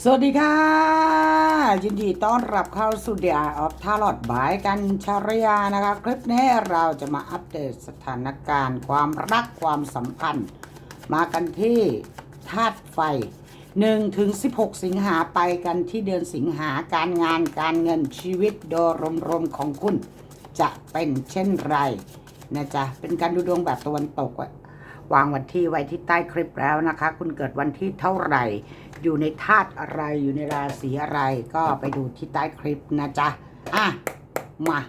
สวัสดีค่ะ ยินดีต้อนรับเข้าสู่เดียออฟทาร์ลอดบายกันชารยานะคะคลิปนี้เราจะมาอัปเดตสถานการณ์ ความรักความสัมพันธ์ มากันที่ธาตุไฟ1ถึง16 สิงหาไปกันที่เดือนสิงหาการงานการเงินชีวิตโดยรวมๆของคุณ จะเป็นเช่นไรนะจ๊ะเป็นการดูดวงแบบตะวันตกวางวันที่ไว้ที่ใต้คลิปแล้วนะคะ คุณเกิดวันที่เท่าไหร่ อยู่ในธาตุอะไรอยู่ในราศีอะไรก็ไปดูที่ใต้คลิปนะจ๊ะอะมา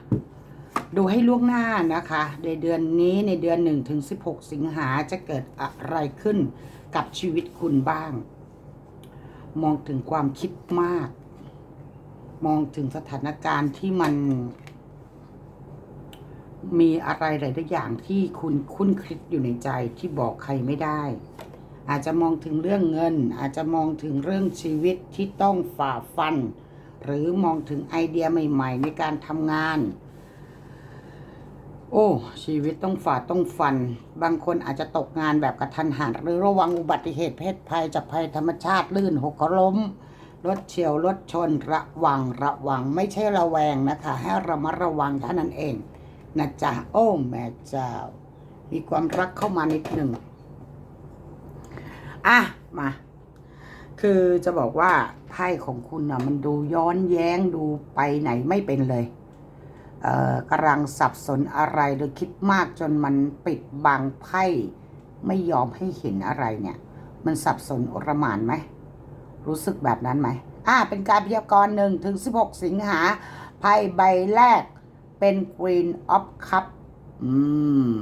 ดูให้ล่วงหน้านะคะ ในเดือนนี้ในเดือน1ถึง16 สิงหาจะเกิดอะไรขึ้นกับชีวิตคุณบ้าง มองถึงความคิดมาก มองถึงสถานการณ์ที่มัน มีอะไรหลายๆอย่างที่คุณคุ้นคิดอยู่ในใจที่บอกใครไม่ได้ อาจจะมองถึงเรื่องเงิน อาจจะมองถึงเรื่องชีวิตที่ต้องฝ่าฟัน หรือมองถึงไอเดียใหม่ ๆ ในการทำงาน โอ้ ชีวิตต้องฝ่าต้องฟัน บางคนอาจจะตกงานแบบกระทันหัน หรือระวังอุบัติเหตุเพศภัยจากภัยธรรมชาติลื่นหกล้มรถเฉียวรถชนระวังระวังไม่ใช่ระแวงนะคะ ให้รามาระวังเท่านั้นเองนะจ๊ะโอ้แม่เจ้า มีความรักเข้ามานิดหนึ่ง อะมา คือจะบอกว่าไพ่ของคุณนะมันดูย้อนแย้งดูไปไหนไม่เป็นเลยเอ่อกำลังสับสนอะไรหรือคิดมากจนมันปิดบังไพ่ไม่ยอมให้เห็นอะไรเนี่ย มันสับสนอรมานไหมรู้สึกแบบนั้นไหมอ่าเป็นการพยากรณ์หนึ่งถึง16สิงหาไพ่ใบแรกเป็น Queen of Cup อืม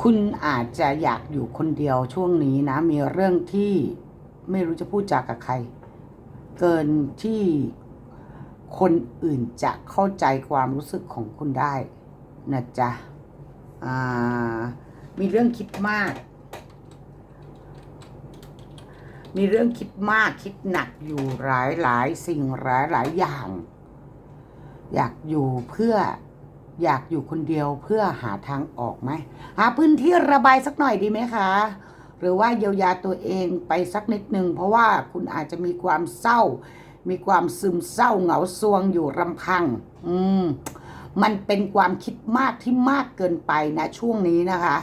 คุณอาจจะอยากอยู่คนเดียวช่วงนี้นะ มีเรื่องที่ไม่รู้จะพูดจากับใคร เกินที่คนอื่นจะเข้าใจความรู้สึกของคุณได้นะจ๊ะมีเรื่องคิดมาก มีเรื่องคิดมากคิดหนักอยู่หลายหลายสิ่งหลายหลายอย่าง อยากอยู่เพื่อ อยากอยู่คนเดียวเพื่อหาทางออกไหมหาพื้นที่ระบายสักหน่อยดีไหมคะ หรือว่าเยียวยาตัวเองไปสักนิดหนึ่งเพราะว่าคุณอาจจะมีความเศร้า มีความซึมเศร้าเหงาซวงอยู่รำพัง อืมมันเป็นความคิดมากที่มากเกินไปนะช่วงนี้นะคะ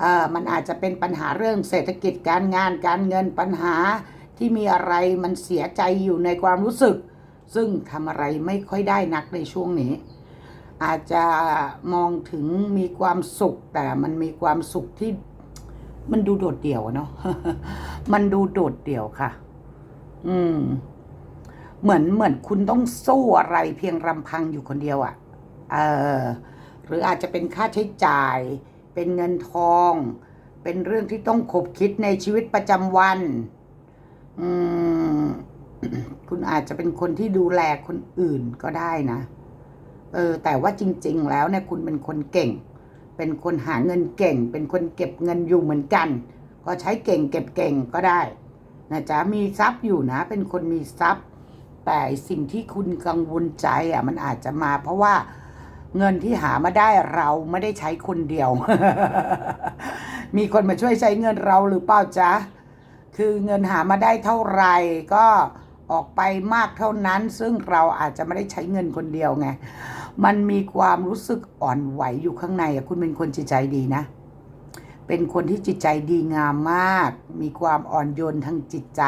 เอ่อมันอาจจะเป็นปัญหาเรื่องเศรษฐกิจการงานการเงินปัญหาที่มีอะไรมันเสียใจอยู่ในความรู้สึก ซึ่งทำอะไรไม่ค่อยได้นักในช่วงนี้ อาจจะมองถึงมีความสุข แต่มันมีความสุขที่มันดูโดดเดี่ยวเนาะมันดูโดดเดี่ยวค่ะ อืม เหมือนเหมือนคุณต้องสู้อะไรเพียงรำพังอยู่คนเดียวอะ่ะ เออหรืออาจจะเป็นค่าใช้จ่าย เป็นเงินทอง เป็นเรื่องที่ต้องขบคิดในชีวิตประจำวัน อืม คุณอาจจะเป็นคนที่ดูแลคนอื่นก็ได้นะ เออแต่ว่าจริง ๆ แล้วเนี่ยคุณเป็นคนเก่ง เป็นคนหาเงินเก่ง เป็นคนเก็บเงินอยู่เหมือนกัน ก็ใช้เก่งเก็บเก่งก็ได้นะจ๊ะมีทรัพย์อยู่นะ เป็นคนมีทรัพย์ แต่สิ่งที่คุณกังวลใจอะมันอาจจะมา เพราะว่าเงินที่หามาได้เราไม่ได้ใช้คนเดียว มีคนมาช่วยใช้เงินเราหรือเปล่าจ๊ะ คือเงินหามาได้เท่าไหร่ก็ออกไปมากเท่านั้น ซึ่งเราอาจจะไม่ได้ใช้เงินคนเดียวไง มันมีความรู้สึกอ่อนไหวอยู่ข้างในคุณเป็นคนจิตใจดีนะ เป็นคนที่จิตใจดีงามมาก มีความอ่อนโยนทางจิตใจ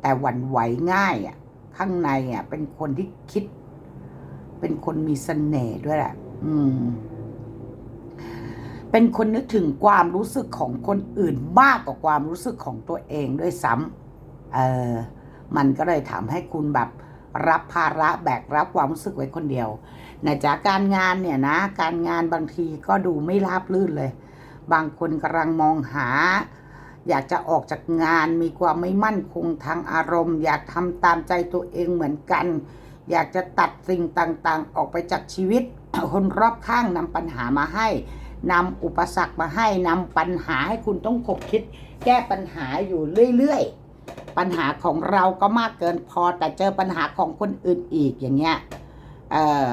แต่หวั่นไหวง่ายอะข้างในอะเป็นคนที่คิด เป็นคนมีเสน่ห์ด้วยแหละอืม เป็นคนนึกถึงความรู้สึกของคนอื่นมากกว่าความรู้สึกของตัวเองด้วยซ้ำเออมันก็เลยทำให้คุณแบบรับภาระแบกรับความรู้สึกไว้คนเดียว นะจ๊ะการงานเนี่ยนะการงานบางทีก็ดูไม่ราบรื่นเลย บางคนกำลังมองหา อยากจะออกจากงานมีความไม่มั่นคงทางอารมณ์ อยากทำตามใจตัวเองเหมือนกัน อยากจะตัดสิ่งต่างๆ ออกไปจากชีวิต คนรอบข้างนำปัญหามาให้นำอุปสรรคมาให้นำปัญหาให้คุณต้องคบคิด แก้ปัญหาอยู่เรื่อยๆ ปัญหาของเราก็มากเกินพอแต่เจอปัญหาของคนอื่นอีกอย่างเงี้ยเออ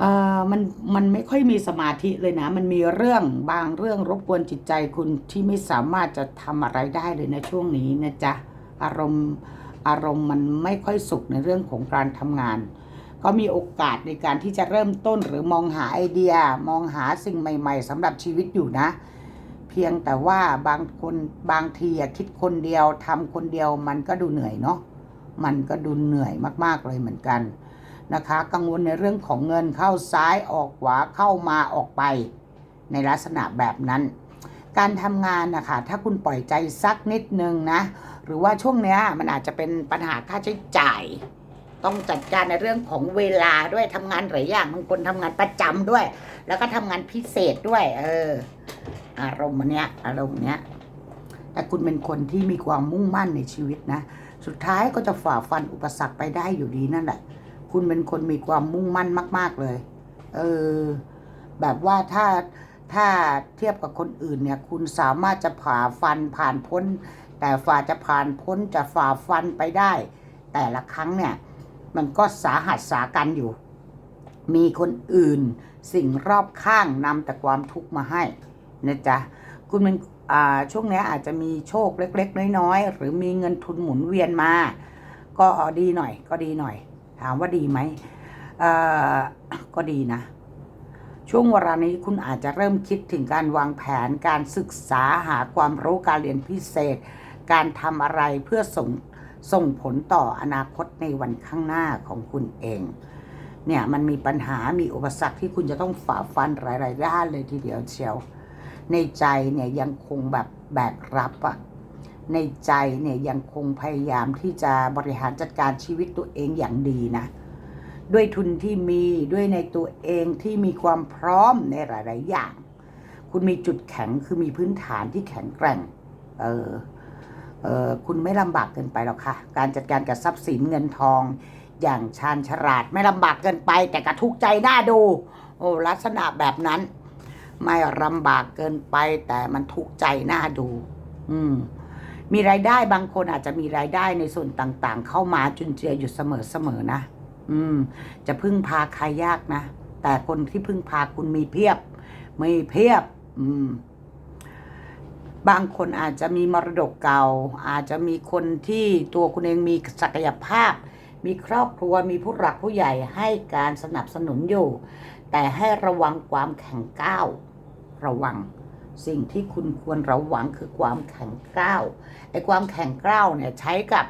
เอ่อมันมันไม่ค่อยมีสมาธิเลยนะ มันมีเรื่องบางเรื่องรบกวนจิตใจคุณที่ไม่สามารถจะทำอะไรได้เลยนะช่วงนี้นะจ๊ะอารมณ์อารมณ์มันไม่ค่อยสุขในเรื่องของการทำงาน ก็มีโอกาสในการที่จะเริ่มต้นหรือมองหาไอเดีย มองหาสิ่งใหม่ ๆสำหรับชีวิตอยู่นะ เพียงแต่ว่าบางคนบางทีคิดคนเดียวทำคนเดียวมันก็ดูเหนื่อยเนาะมันก็ดูเหนื่อยมากๆเลยเหมือนกัน นะคะ กังวลในเรื่องของเงินเข้าซ้ายออกขวาเข้ามาออกไป ในลักษณะแบบนั้น การทำงานนะคะถ้าคุณปล่อยใจสักนิดนึงนะ หรือว่าช่วงเนี้ยมันอาจจะเป็นปัญหาค่าใช้จ่าย ต้องจัดการในเรื่องของเวลาด้วยทำงานหลายอย่างบางคนทำงานประจำด้วย แล้วก็ทำงานพิเศษด้วย เออ อารมณ์เนี้ยอารมณ์เนี้ยแต่คุณเป็นคนที่มีความมุ่งมั่นในชีวิตนะ สุดท้ายก็จะฝ่าฟันอุปสรรคไปได้อยู่ดีนั่นแหละ คุณเป็นคนมีความมุ่งมั่นมาก ๆ เลย เออ แบบว่าถ้าถ้าเทียบกับคนอื่นเนี่ย คุณสามารถจะผ่าฟันผ่านพ้น แต่ฝ่าจะผ่านพ้นจะฝ่าฟันไปได้ แต่ละครั้งเนี่ย มันก็สาหัสสากันอยู่ มีคนอื่น สิ่งรอบข้างนำแต่ความทุกข์มาให้นะจ๊ะคุณเป็นอ่าช่วงนี้อาจจะมีโชคเล็ก ๆ น้อย ๆ หรือมีเงินทุนหมุนเวียนมา ก็ดีหน่อย ก็ดีหน่อย ถามว่าดีไหมก็ดีนะ ช่วงเวลานี้คุณอาจจะเริ่มคิดถึงการวางแผนการศึกษาหาความรู้การเรียนพิเศษ การทำอะไรเพื่อส่งส่งผลต่ออนาคตในวันข้างหน้าของคุณเอง เนี่ยมันมีปัญหามีอุปสรรคที่คุณจะต้องฝ่าฟันหลายๆด้านเลยทีเดียวเชียว ในใจเนี่ยยังคงแบบแบกรับอะ ในใจเนี่ยยังคงพยายามที่จะบริหารจัดการชีวิตตัวเองอย่างดีนะ ด้วยทุนที่มีด้วยในตัวเองที่มีความพร้อมในหลาย ๆ อย่าง คุณมีจุดแข็งคือมีพื้นฐานที่แข็งแกร่ง เออเออคุณไม่ลำบากเกินไปหรอกค่ะ การจัดการกับทรัพย์สินเงินทอง อย่างชาญฉลาดไม่ลำบากเกินไป แต่กระทุกใจน่าดู โอ้ลักษณะแบบนั้น ไม่ลำบากเกินไป แต่มันทุกใจน่าดู อืม มีรายได้บางคนอาจจะมีรายได้ในส่วนต่างๆ เข้ามาจุนเจืออยู่เสมอๆนะ อืม จะพึ่งพาใครยากนะ แต่คนที่พึ่งพาคุณมีเพียบมีเพียบ อืม บางคนอาจจะมีมรดกเก่า อาจจะมีคนที่ตัวคุณเองมีศักยภาพ มีครอบครัวมีผู้หลักผู้ใหญ่ให้การสนับสนุนอยู่ แต่ให้ระวังความแข็งก้าว ระวัง สิ่งที่คุณควรระวังคือความแข็งกร้าวไอ้ความแข็งกร้าวเนี่ยใช้กับ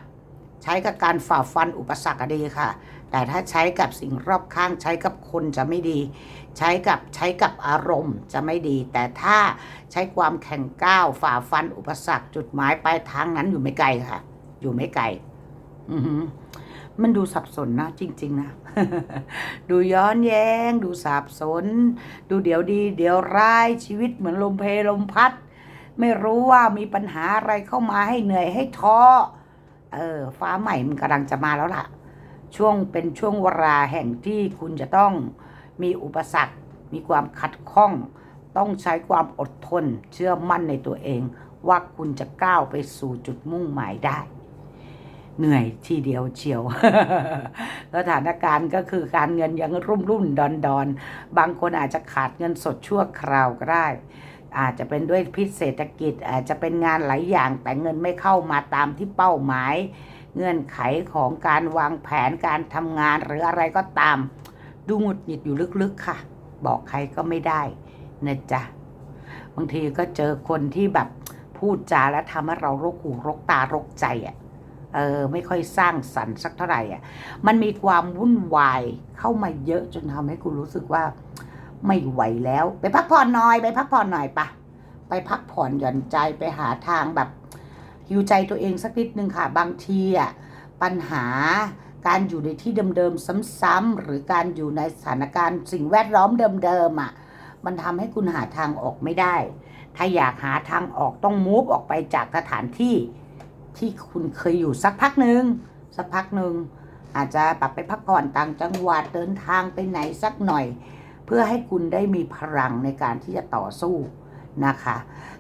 ใช้กับการฝ่าฟันอุปสรรคดีค่ะ แต่ถ้าใช้กับสิ่งรอบข้างใช้กับคนจะไม่ดี ใช้กับใช้กับอารมณ์จะไม่ดี แต่ถ้าใช้ความแข็งก้าวฝ่าฟันอุปสรรคจุดหมายปลายทางนั้นอยู่ไม่ไกลค่ะ อยู่ไม่ไกล อือ มันดูสับสนนะจริง ๆ นะ ดูย้อนแย้ง ดูสับสน ดูเดี๋ยวดี เดี๋ยวร้ายชีวิตเหมือนลมเพลลมพัด ไม่รู้ว่ามีปัญหาอะไรเข้ามาให้เหนื่อยให้ท้อเออ ฟ้าใหม่มันกำลังจะมาแล้วล่ะ ช่วงเป็นช่วงเวลาแห่งที่คุณจะต้องมีอุปสรรค มีความขัดข้อง ต้องใช้ความอดทน เชื่อมั่นในตัวเอง ว่าคุณจะก้าวไปสู่จุดมุ่งหมายได้ เหนื่อยทีเดียวเชียว สถานการณ์ก็คือการเงินยังรุ่มรุ่มดอนดอนบางคนอาจจะขาดเงินสดชั่วคราวก็ได้ อาจจะเป็นด้วยพิษเศรษฐกิจ อาจจะเป็นงานหลายอย่างแต่เงินไม่เข้ามาตามที่เป้าหมาย เงื่อนไขของการวางแผนการทำงานหรืออะไรก็ตาม ดูหงุดหงิดอยู่ลึกๆค่ะ บอกใครก็ไม่ได้นะจ๊ะบางทีก็เจอคนที่แบบพูดจาแล้วทำให้เรารกหูรกตารกใจอะ เออไม่ค่อยสร้างสรรค์สักเท่าไหร่อะมันมีความวุ่นวายเข้ามาเยอะจนทำให้คุณรู้สึกว่า ไม่ไหวแล้ว ไปพักผ่อนหน่อย ไปพักผ่อนหน่อยปะไปพักผ่อนหย่อนใจไปหาทางแบบฮิวใจตัวเองสักนิดนึงค่ะ บางทีอะปัญหาการอยู่ในที่เดิมๆซ้ำๆหรือการอยู่ในสถานการณ์สิ่งแวดล้อมเดิมๆอะมันทำให้คุณหาทางออกไม่ได้ ถ้าอยากหาทางออกต้องมูฟออกไปจากสถานที่ ที่คุณเคยอยู่สักพักหนึ่งสักพักหนึ่งอาจจะปรับไปพักผ่อนต่างจังหวัดเดินทางไปไหนสักหน่อย เพื่อให้คุณได้มีพลังในการที่จะต่อสู้นะคะ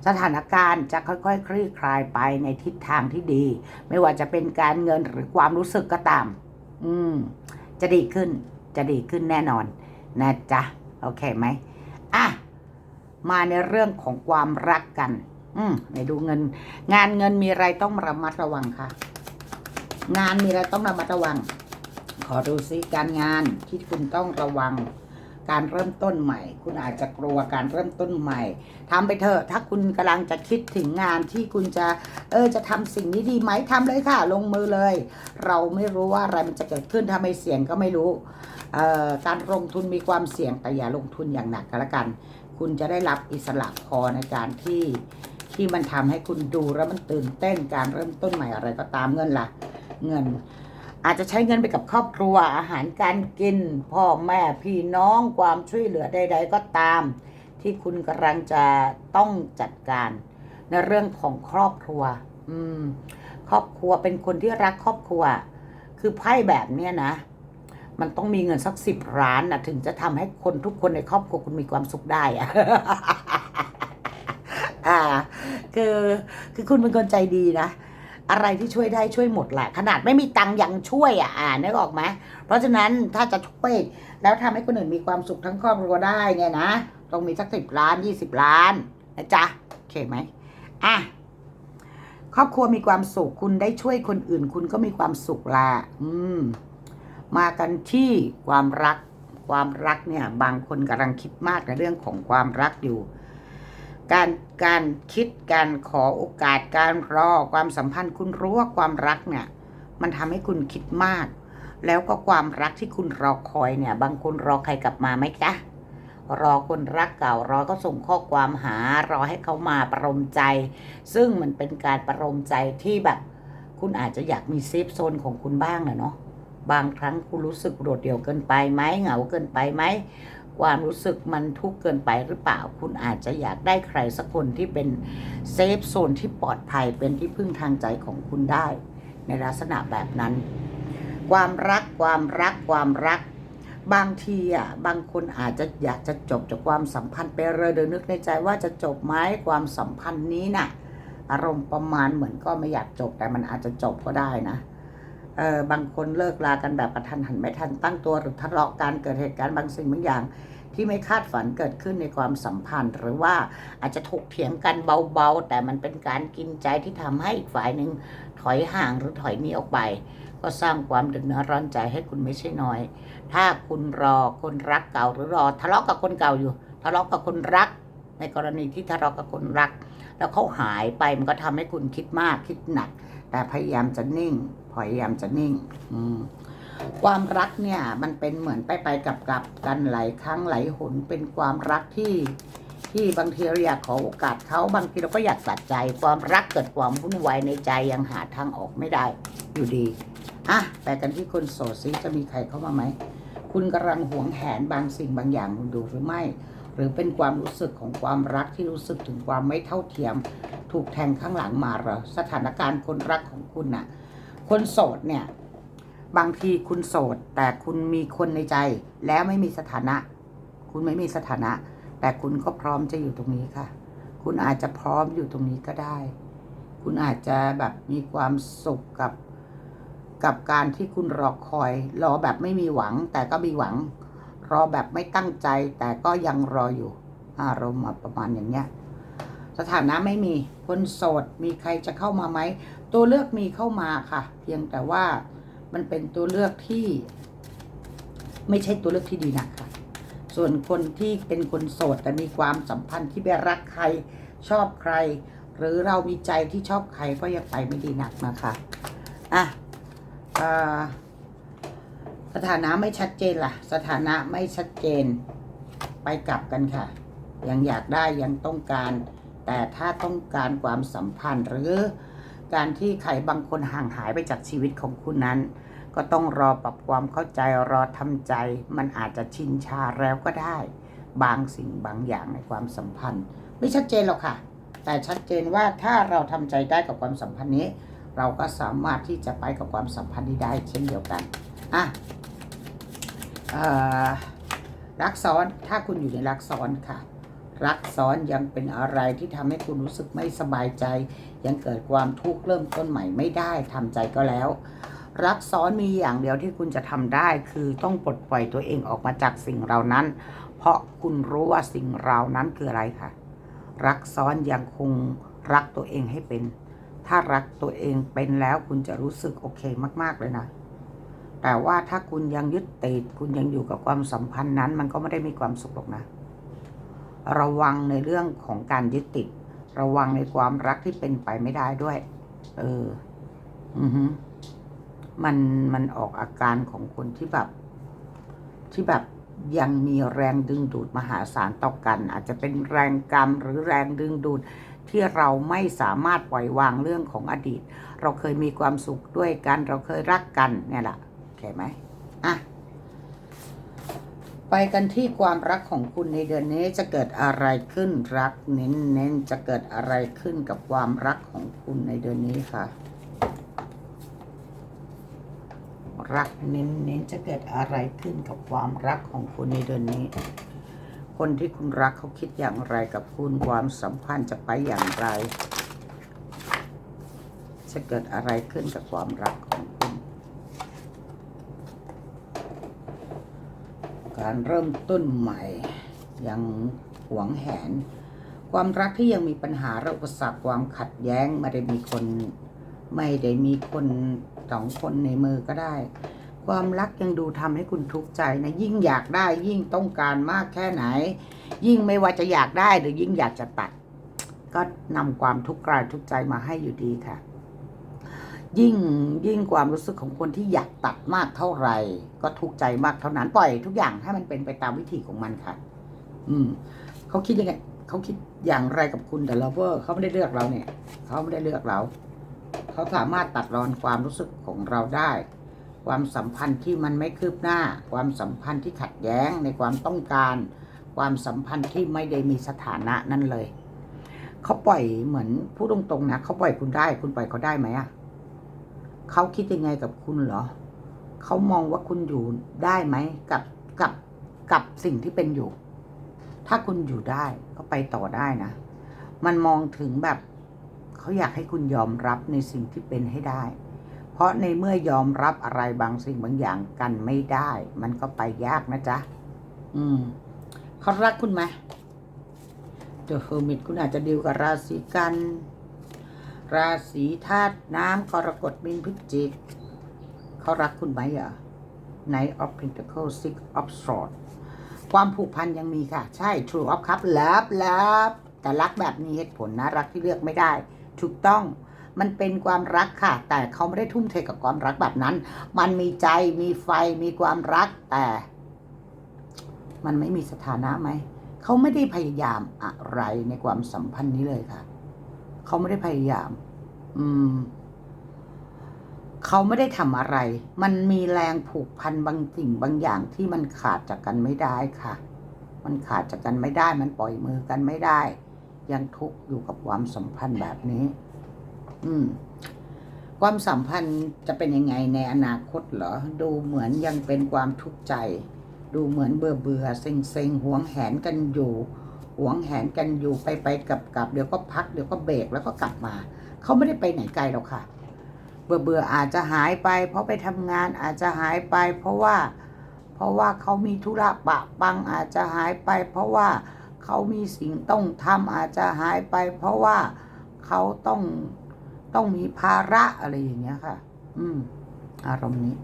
สถานการณ์จะค่อยๆ คลี่คลายไปในทิศทางที่ดี ไม่ว่าจะเป็นการเงินหรือความรู้สึกก็ตาม อืม จะดีขึ้น จะดีขึ้นแน่นอน นะจ๊ะ โอเคไหมอะ มาในเรื่องของความรักกัน อืมไหนดูเงิน งานเงินมีอะไรต้องระมัดระวังค่ะ งานมีอะไรต้องระมัดระวัง ขอดูซิการงานที่คุณต้องระวัง การเริ่มต้นใหม่ คุณอาจจะกลัวการเริ่มต้นใหม่ทำไปเถอะ ถ้าคุณกำลังจะคิดถึงงานที่คุณจะ เออจะทำสิ่งนี้ดีไหมทำเลยค่ะ ลงมือเลย เราไม่รู้ว่าอะไรมันจะเกิดขึ้นถ้าไมเสี่ยงก็ไม่รู้เอ่อการลงทุนมีความเสี่ยงแต่อย่าลงทุนอย่างหนักก็แล้วกัน คุณจะได้รับอิสระพอในการที่ ที่มันทำให้คุณดูแล้วมันตื่นเต้นการเริ่มต้นใหม่อะไรก็ตามเงินล่ะ เงิน อาจจะใช้เงินไปกับครอบครัวอาหารการกิน พ่อแม่พี่น้องความช่วยเหลือใด ๆ ก็ตาม ที่คุณกำลังจะต้องจัดการ ในเรื่องของครอบครัว อืม ครอบครัวเป็นคนที่รักครอบครัว คือไพ่แบบเนี้ยนะมันต้องมีเงินสักสิบล้านนะถึงจะทำให้คนทุกคนในครอบครัวคุณมีความสุขได้อะ คือคือคุณเป็นคนใจดีนะ อะไรที่ช่วยได้ช่วยหมดแหละ ขนาดไม่มีตังค์ยังช่วยอะอ่านึกออกไหมเพราะฉะนั้นถ้าจะช่วยแล้วทำให้คนอื่นมีความสุขทั้งครอบครัวได้เนี่ยนะต้องมีสักสิบล้านยี่สิบล้านนะจ๊ะโอเคไหมอะครอบครัวมีความสุขคุณได้ช่วยคนอื่น คุณก็มีความสุขละอืม มากันที่ความรัก ความรักเนี่ย บางคนกำลังคิดมากในเรื่องของความรักอยู่ การการคิดการขอโอกาสการรอความสัมพันธ์คุณรู้ว่าความรักเนี่ย มันทำให้คุณคิดมาก แล้วก็ความรักที่คุณรอคอยเนี่ย บางคนรอใครกลับมาไหมจ๊ะรอคนรักเก่ารอก็ส่งข้อความหารอให้เขามาประโลมใจ ซึ่งมันเป็นการประโลมใจที่แบบ คุณอาจจะอยากมีเซฟโซนของคุณบ้างนะเนาะบางครั้งคุณรู้สึกโดดเดี่ยวเกินไปไหมเหงาเกินไปไหม ความรู้สึกมันทุกข์เกินไปหรือเปล่า คุณอาจจะอยากได้ใครสักคนที่เป็นเซฟโซนที่ปลอดภัยเป็นที่พึ่งทางใจของคุณได้ ในลักษณะแบบนั้น ความรักความรักความรัก บางทีอะบางคนอาจจะอยากจะจบจากความสัมพันธ์ไปเลยโดยนึกในใจว่าจะจบไหมความสัมพันธ์นี้น่ะอารมณ์ประมาณเหมือนก็ไม่อยากจบแต่มันอาจจะจบก็ได้นะ เออบางคนเลิกลากันแบบกระทันหันไม่ทันตั้งตัวหรือทะเลาะกันเกิดเหตุการณ์บางสิ่งบางอย่างที่ไม่คาดฝันเกิดขึ้นในความสัมพันธ์ หรือว่าอาจจะถกเถียงกันเบาๆ แต่มันเป็นการกินใจที่ทำให้อีกฝ่ายหนึ่งถอยห่างหรือถอยหนีออกไป ก็สร้างความเดือดเนื้อร้อนใจให้คุณไม่ใช่น้อย ถ้าคุณรอคนรักเก่าหรือรอทะเลาะกับคนเก่าอยู่ ทะเลาะกับคนรัก ในกรณีที่ทะเลาะกับคนรัก แล้วเขาหายไปมันก็ทำให้คุณคิดมากคิดหนัก แต่พยายามจะนิ่ง พยายามจะนิ่ง อืมความรักเนี่ย มันเป็นเหมือนไปไปกับกับกันหลายครั้งหลายหนเป็นความรักที่ที่บางทีเราอยากขอโอกาสเขาบางทีเราก็อยากตัดใจ ความรักเกิดความวุ่นวายในใจยังหาทางออกไม่ได้อยู่ดีอะแต่กันที่คนโสดซิจะมีใครเข้ามาไหมคุณกำลังหวงแหนบางสิ่งบางอย่างคุณดูหรือไม่ หรือเป็นความรู้สึกของความรักที่รู้สึกถึงความไม่เท่าเทียม ถูกแทงข้างหลังมาหรอสถานการณ์คนรักของคุณน่ะ คนโสดเนี่ย บางทีคุณโสด แต่คุณมีคนในใจ แล้วไม่มีสถานะ คุณไม่มีสถานะ แต่คุณก็พร้อมจะอยู่ตรงนี้ค่ะ คุณอาจจะพร้อมอยู่ตรงนี้ก็ได้ คุณอาจจะแบบมีความสุขกับกับการที่คุณรอคอย รอแบบไม่มีหวัง แต่ก็มีหวัง รอแบบไม่ตั้งใจ แต่ก็ยังรออยู่ อารมณ์ประมาณอย่างเนี้ยสถานะไม่มีคนโสดมีใครจะเข้ามาไหม ตัวเลือกมีเข้ามาค่ะ เพียงแต่ว่ามันเป็นตัวเลือกที่ ไม่ใช่ตัวเลือกที่ดีนักค่ะ ส่วนคนที่เป็นคนโสด แต่มีความสัมพันธ์ที่ไปรักใครชอบใคร หรือเรามีใจที่ชอบใครก็ยังไปไม่ดีนักนะคะอะสถานะไม่ชัดเจนล่ะ สถานะไม่ชัดเจนไปกลับกันค่ะ ยังอยากได้ยังต้องการ แต่ถ้าต้องการความสัมพันธ์หรือ การที่ใครบางคนห่างหายไปจากชีวิตของคุณนั้น ก็ต้องรอปรับความเข้าใจรอทำใจ มันอาจจะชินชาแล้วก็ได้ บางสิ่งบางอย่างในความสัมพันธ์ ไม่ชัดเจนหรอกค่ะ แต่ชัดเจนว่าถ้าเราทำใจได้กับความสัมพันธ์นี้ เราก็สามารถที่จะไปกับความสัมพันธ์นี้ได้เช่นเดียวกันอะรักซ้อนถ้าคุณอยู่ในรักซ้อนค่ะ รักซ้อนยังเป็นอะไรที่ทำให้คุณรู้สึกไม่สบายใจ ยังเกิดความทุกข์เริ่มต้นใหม่ไม่ได้ทำใจก็แล้ว รักซ้อนมีอย่างเดียวที่คุณจะทำได้ คือต้องปลดปล่อยตัวเองออกมาจากสิ่งเหล่านั้น เพราะคุณรู้ว่าสิ่งเหล่านั้นคืออะไรค่ะ รักซ้อนยังคงรักตัวเองให้เป็น ถ้ารักตัวเองเป็นแล้วคุณจะรู้สึกโอเคมาก ๆ เลยนะแต่ว่าถ้าคุณยังยึดติดคุณยังอยู่กับความสัมพันธ์นั้น มันก็ไม่ได้มีความสุขหรอกนะ ระวังในเรื่องของการยึดติด ระวังในความรักที่เป็นไปไม่ได้ด้วย เออ อือฮึมันมันออกอาการของคนที่แบบ ที่แบบยังมีแรงดึงดูดมหาศาลต่อกัน อาจจะเป็นแรงกรรมหรือแรงดึงดูดที่เราไม่สามารถปล่อยวางเรื่องของอดีต เราเคยมีความสุขด้วยกัน เราเคยรักกันเนี่ยแหละโอเคไหม ไปกันที่ความรักของคุณในเดือนนี้จะเกิดอะไรขึ้นรักเน้นเน้นจะเกิดอะไรขึ้นกับความรักของคุณในเดือนนี้ค่ะ รักเน้นเน้นจะเกิดอะไรขึ้นกับความรักของคุณในเดือนนี้ คนที่คุณรักเขาคิดอย่างไรกับคุณความสัมพันธ์จะไปอย่างไร จะเกิดอะไรขึ้นกับความรักของคุณ การเริ่มต้นใหม่ ยังหวงแหน ความรักที่ยังมีปัญหาและอุปสรรคความขัดแย้งไม่ได้มีคน ไม่ได้มีคนสองคนในมือก็ได้ ความรักยังดูทำให้คุณทุกข์ใจนะยิ่งอยากได้ยิ่งต้องการมากแค่ไหน ยิ่งไม่ว่าจะอยากได้หรือยิ่งอยากจะตัด ก็นำความทุกข์กายทุกข์ใจมาให้อยู่ดีค่ะ ยิ่งยิ่งความรู้สึกของคนที่อยากตัดมากเท่าไหร่ ก็ทุกใจมากเท่านั้นปล่อยทุกอย่างให้มันเป็นไปตามวิธีของมันค่ะ อืมเขาคิดยังไงเขาคิดอย่างไรกับคุณแต่เราเวอร์เขาไม่ได้เลือกเราเนี่ยเขาไม่ได้เลือกเราเขาสามารถตัดรอนความรู้สึกของเราได้ ความสัมพันธ์ที่มันไม่คืบหน้า ความสัมพันธ์ที่ขัดแย้งในความต้องการ ความสัมพันธ์ที่ไม่ได้มีสถานะนั่นเลยเขาปล่อยเหมือนพูดตรงๆนะเขาปล่อยคุณได้ คุณปล่อยเขาได้ไหมอะ เขาคิดยังไงกับคุณเหรอ เขามองว่าคุณอยู่ได้ไหมกับกับกับสิ่งที่เป็นอยู่ ถ้าคุณอยู่ได้ก็ไปต่อได้นะ มันมองถึงแบบเขาอยากให้คุณยอมรับในสิ่งที่เป็นให้ได้ เพราะในเมื่อยอมรับอะไรบางสิ่งบางอย่างกันไม่ได้ มันก็ไปยากนะจ๊ะ อืมเขารักคุณไหมเดอะเฮอร์มิตคุณอาจจะดีลกับราศีกัน ราศีธาตุน้ำกรกฎมินพิจิกเขารักคุณไหมอะ Knight of Pentacles Six of Swords ความผูกพันยังมีค่ะ ใช่ True of Cup ลับลับแต่รักแบบมีเหตุผลนะ รักที่เลือกไม่ได้ ถูกต้องมันเป็นความรักค่ะ แต่เขาไม่ได้ทุ่มเทกับความรักแบบนั้น มันมีใจมีไฟมีความรักแต่ มันไม่มีสถานะไหม เขาไม่ได้พยายามอะไรในความสัมพันธ์นี้เลยค่ะ เขาไม่ได้พยายาม อืม เขาไม่ได้ทำอะไร มันมีแรงผูกพันบางสิ่งบางอย่างที่มันขาดจากกันไม่ได้ค่ะ มันขาดจากกันไม่ได้ มันปล่อยมือกันไม่ได้ ยังทุกข์อยู่กับความสัมพันธ์แบบนี้ อืม ความสัมพันธ์จะเป็นยังไงในอนาคตเหรอ ดูเหมือนยังเป็นความทุกข์ใจ ดูเหมือนเบื่อเบื่อเซ็งเซ็งหวงแหนกันอยู่ หวงแหนกันอยู่ไปไปกลับกลับเดี๋ยวก็พักเดี๋ยวก็เบรกแล้วก็กลับมาเขาไม่ได้ไปไหนไกลหรอกค่ะ เบื่อเบื่ออาจจะหายไป เพราะไปทำงานอาจจะหายไป เพราะว่า เพราะว่าเขามีธุระปะปังอาจจะหายไป เพราะว่าเขามีสิ่งต้องทำอาจจะหายไป เพราะว่าเขาต้องต้องมีภาระอะไรอย่างเงี้ยค่ะ อืม อารมณ์นี้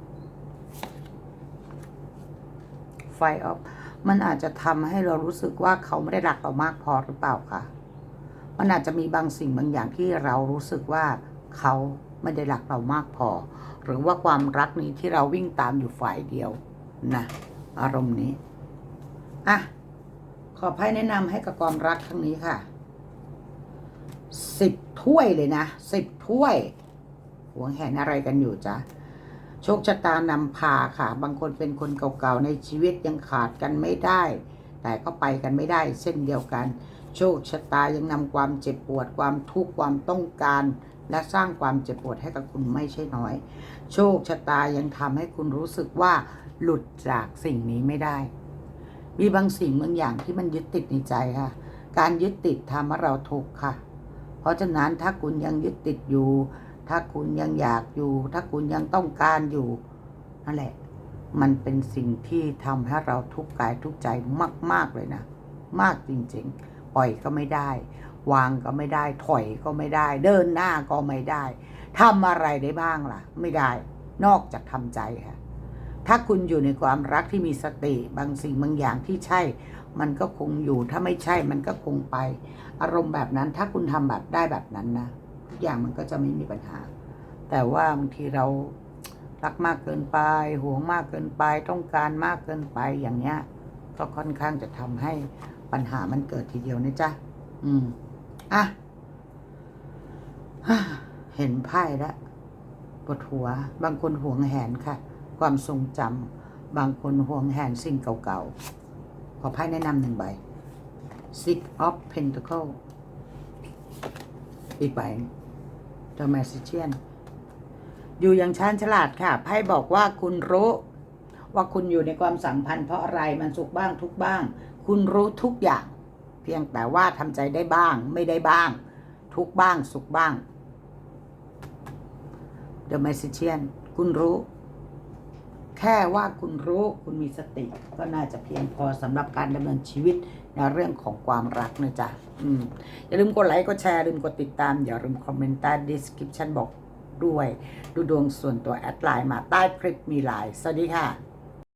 ไฟออฟ มันอาจจะทำให้เรารู้สึกว่าเขาไม่ได้รักเรามากพอหรือเปล่าคะมันอาจจะมีบางสิ่งบางอย่างที่เรารู้สึกว่าเขาไม่ได้รักเรามากพอ หรือว่าความรักนี้ที่เราวิ่งตามอยู่ฝ่ายเดียวนะอารมณ์นี้อะขอไพ่แนะนำให้กับความรักครั้งนี้ค่ะสิบถ้วยเลยนะสิบถ้วยหวงแหนอะไรกันอยู่จ๊ะ โชคชะตานำพาค่ะ บางคนเป็นคนเก่าๆในชีวิตยังขาดกันไม่ได้ แต่ก็ไปกันไม่ได้เส้นเดียวกัน โชคชะตายังนำความเจ็บปวดความทุกข์ความต้องการ และสร้างความเจ็บปวดให้กับคุณไม่ใช่น้อย โชคชะตายังทำให้คุณรู้สึกว่าหลุดจากสิ่งนี้ไม่ได้ มีบางสิ่งบางอย่างที่มันยึดติดในใจค่ะ การยึดติดทำให้เราทุกข์ค่ะ เพราะฉะนั้นถ้าคุณยังยึดติดอยู่ ถ้าคุณยังอยากอยู่ ถ้าคุณยังต้องการอยู่นั่นแหละ มันเป็นสิ่งที่ทำให้เราทุกข์กายทุกข์ใจมาก ๆ เลยนะ มากจริง ๆ ปล่อยก็ไม่ได้ วางก็ไม่ได้ ถอยก็ไม่ได้ เดินหน้าก็ไม่ได้ทำอะไรได้บ้างล่ะ ไม่ได้ นอกจากทำใจค่ะ ถ้าคุณอยู่ในความรักที่มีสติบางสิ่งบางอย่างที่ใช่ มันก็คงอยู่ ถ้าไม่ใช่ มันก็คงไป อารมณ์แบบนั้น ถ้าคุณทำแบบได้แบบนั้นนะ ทุกอย่างมันก็จะไม่มีปัญหา แต่ว่าบางทีเรารักมากเกินไปห่วงมากเกินไปต้องการมากเกินไปอย่างเนี้ย ก็ค่อนข้างจะทำให้ปัญหามันเกิดทีเดียวนะจ๊ะอืมอะเห็นไพ่แล้วปวดหัว บางคนห่วงแหนค่ะ ความทรงจำบางคนห่วงแหนสิ่งเก่าๆ ขอไพ่แนะนำหนึ่งใบ Six of Pentacle อีกใบ The Magician อยู่อย่างชาญฉลาดค่ะไพ่บอกว่าคุณรู้ ว่าคุณอยู่ในความสัมพันธ์เพราะอะไรมันสุขบ้างทุกบ้าง คุณรู้ทุกอย่าง เพียงแต่ว่าทำใจได้บ้าง ไม่ได้บ้าง ทุกบ้างสุขบ้าง The Magician คุณรู้ แค่ว่าคุณรู้คุณมีสติ ก็น่าจะเพียงพอสำหรับการดำเนินชีวิต ในเรื่องของความรักนะจ๊ะอืมอย่าลืมกดไลค์กดแชร์อย่าลืมกดติดตาม อย่าลืมคอมเมนต์ใต้ดีสคริปชันบอกด้วย ดูดวงส่วนตัวแอดไลน์มาใต้คลิปมีไลน์สวัสดีค่ะ